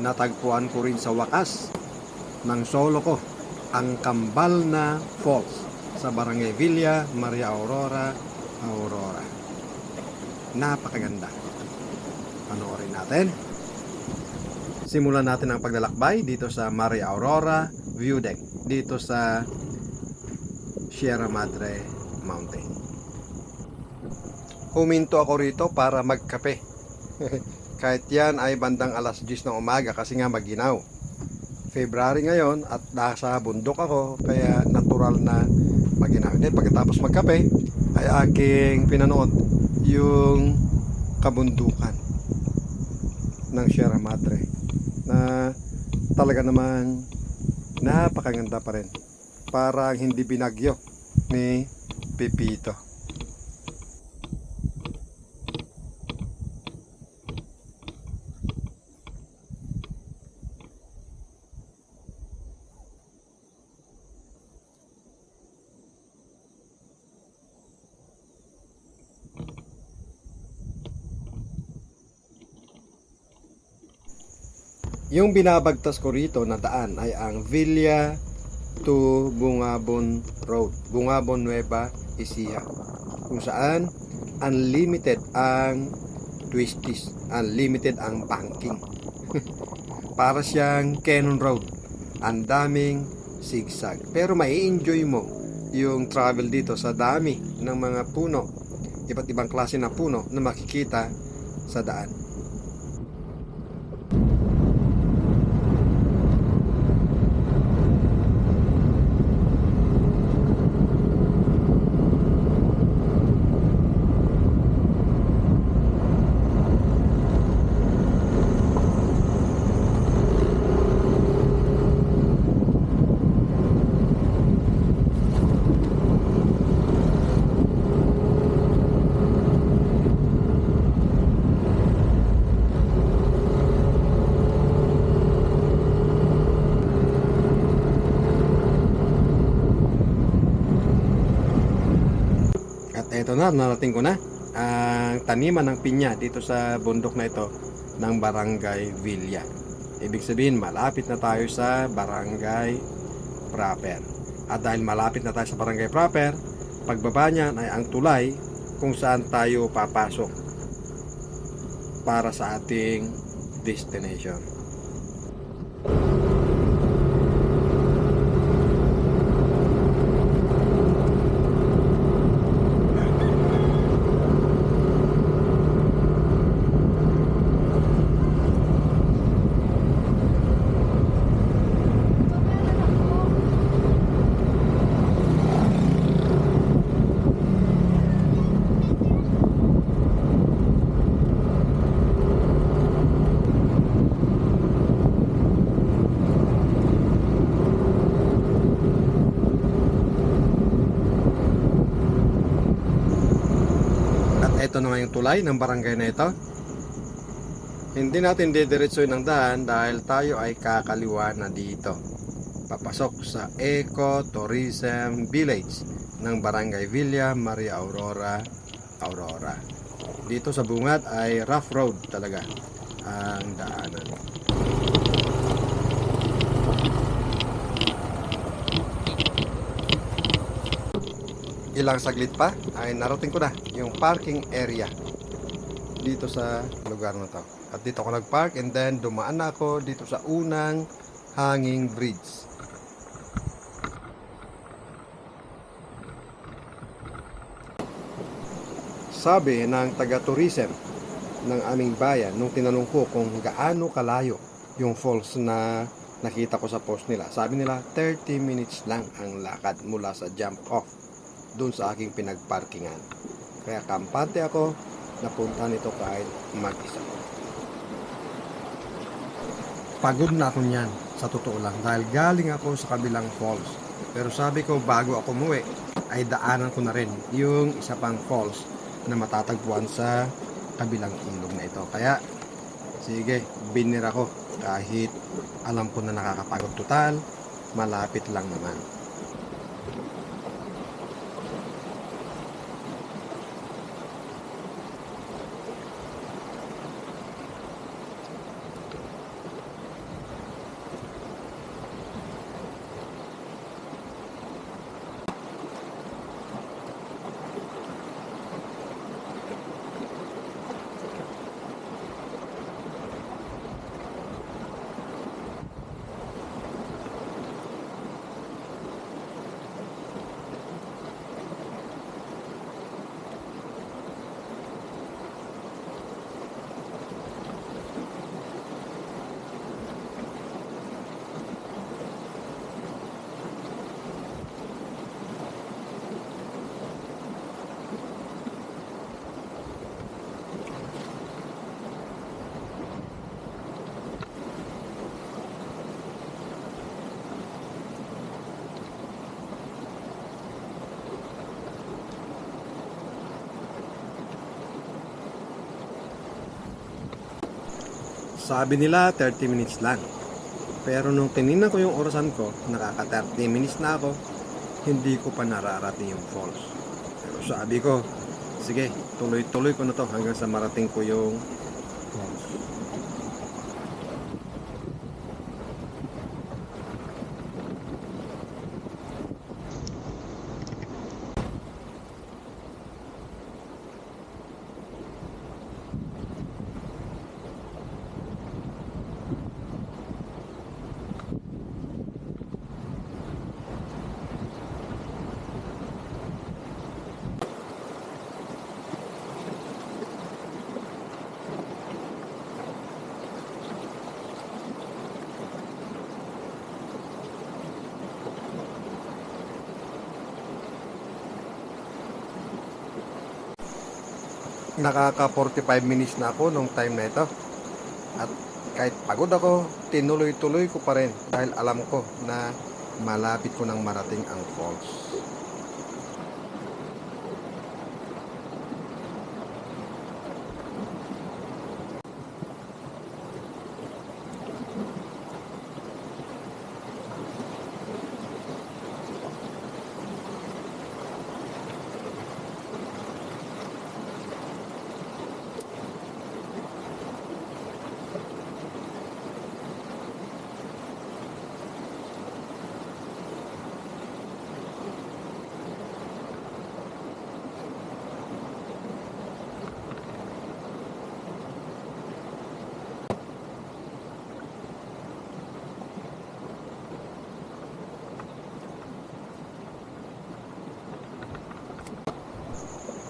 natagpuan ko rin sa wakas ng solo ko ang Kambal na Falls sa Barangay Villa, Maria Aurora, Aurora. Napakaganda. Panoorin natin. Simulan natin ang paglalakbay dito sa Maria Aurora View Deck dito sa Sierra Madre Mountain. Huminto ako rito para magkape. Kahit yan ay bandang alas 10 ng umaga kasi nga maginaw. February ngayon at nasa bundok ako kaya natural na maginaw. Then pagkatapos magkape ay aking pinanood yung kabundukan ng Sierra Madre na talaga namang napakaganda pa rin. Parang hindi binagyo ni Pepito. Yung binabagtas ko rito na daan ay ang Villa to Bungabon Road, Bungabon Nueva Ecija. Kung saan unlimited ang twisties, unlimited ang banking. Para siyang Cannon Road. Ang daming zigzag. Pero mai enjoy mo yung travel dito sa dami ng mga puno. Iba't ibang klase na puno na makikita sa daan. At eto na, narating ko na ang taniman ng pinya dito sa bundok na ito ng Barangay Villa. Ibig sabihin, malapit na tayo sa Barangay Proper. At dahil malapit na tayo sa Barangay Proper, pagbaba niyan ay ang tulay kung saan tayo papasok para sa ating destination. At ito na nga yung tulay ng barangay na ito. Hindi natin didiretsoy ng daan dahil tayo ay kakaliwa na dito. Papasok sa Eco Tourism Village ng Barangay Villa, Maria Aurora, Aurora. Dito sa bungad ay rough road talaga ang daanan. Ilang saglit pa ay narating ko na yung parking area dito sa lugar na to. At dito ako nag-park and then dumaan na ako dito sa unang hanging bridge. Sabi ng taga-tourism ng aming bayan nung tinanong ko kung gaano kalayo yung falls na nakita ko sa post nila. Sabi nila 30 minutes lang ang lakad mula sa jump off doon sa aking pinagparkingan. Kaya kampante ako napunta nito kahit mag-isa. Pagod na ako niyan, sa totoo lang, dahil galing ako sa kabilang falls. Pero sabi ko, bago ako muwi, ay daanan ko na rin yung isa pang falls na matatagpuan sa kabilang ilog na ito. Kaya, sige, binira ko kahit alam ko na nakakapagod total, malapit lang naman. Sabi nila 30 minutes lang. Pero nung tinignan ko yung orasan ko, nakaka 30 minutes na ako, hindi ko pa nararating yung falls. Pero sabi ko, sige, tuloy-tuloy ko na to hanggang sa marating ko yung falls. Nakaka 45 minutes na ako nung time na ito. At kahit pagod ako, tinuloy-tuloy ko pa rin dahil alam ko na malapit ko nang marating ang falls.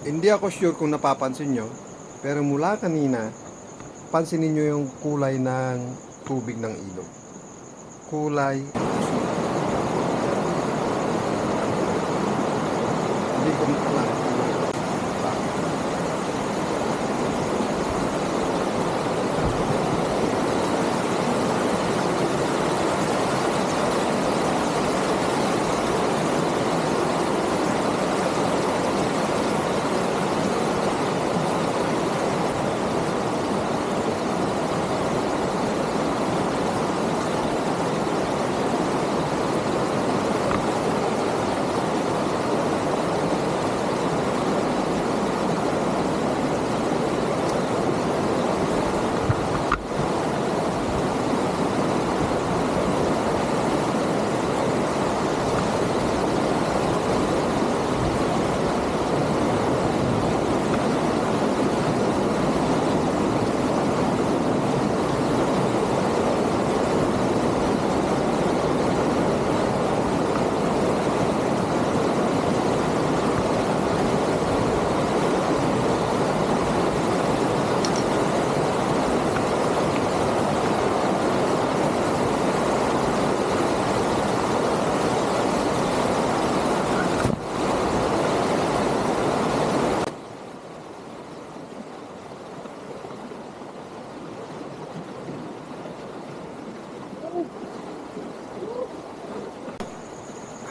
Hindi ako sure kung napapansin nyo, pero mula kanina, pansinin nyo yung kulay ng tubig ng ilog. Kulay Hindi ko alam.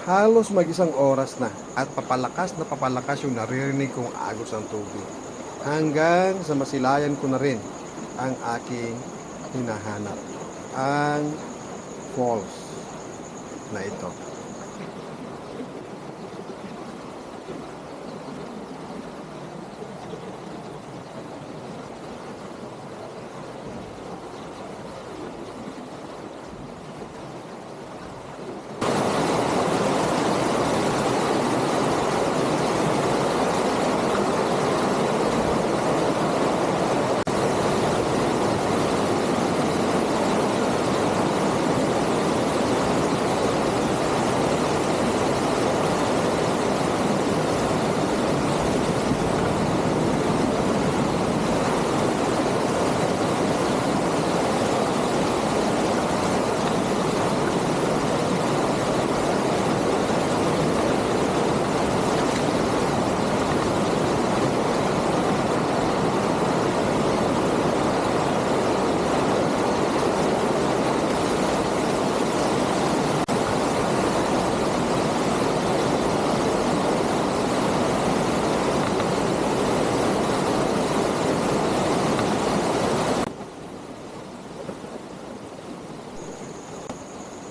Halos mag-isang oras na at papalakas na papalakas yung naririnig kong agos ng tubig. Hanggang sa masilayan ko na rin ang aking hinahanap. Ang falls na ito.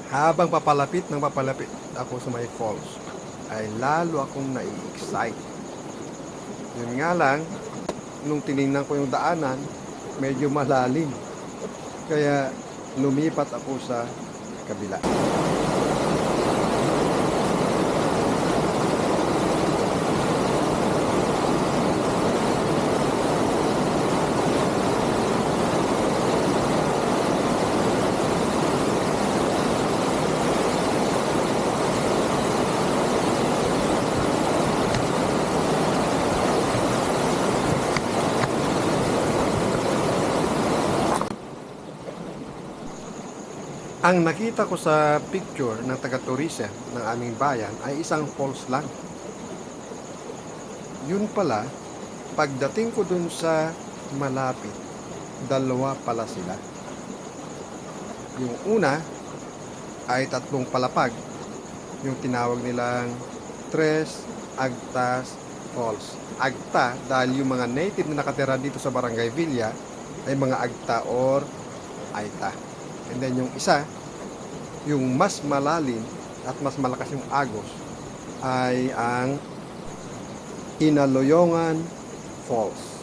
Habang papalapit ng papalapit ako sa may falls, ay lalo akong nai-excite. Yun nga lang, nung tiningnan ko yung daanan, medyo malalim. Kaya lumipat ako sa kabila. Ang nakita ko sa picture ng taga-tourism ng aming bayan ay isang falls lang. Yun pala, pagdating ko dun sa malapit, dalawa pala sila. Yung una ay tatlong palapag, yung tinawag nilang Tres Agtas Falls. Agta dahil yung mga native na nakatira dito sa Barangay Villa ay mga Agta or Aita. And then yung isa, yung mas malalim at mas malakas yung agos ay ang Inaloyongan Falls.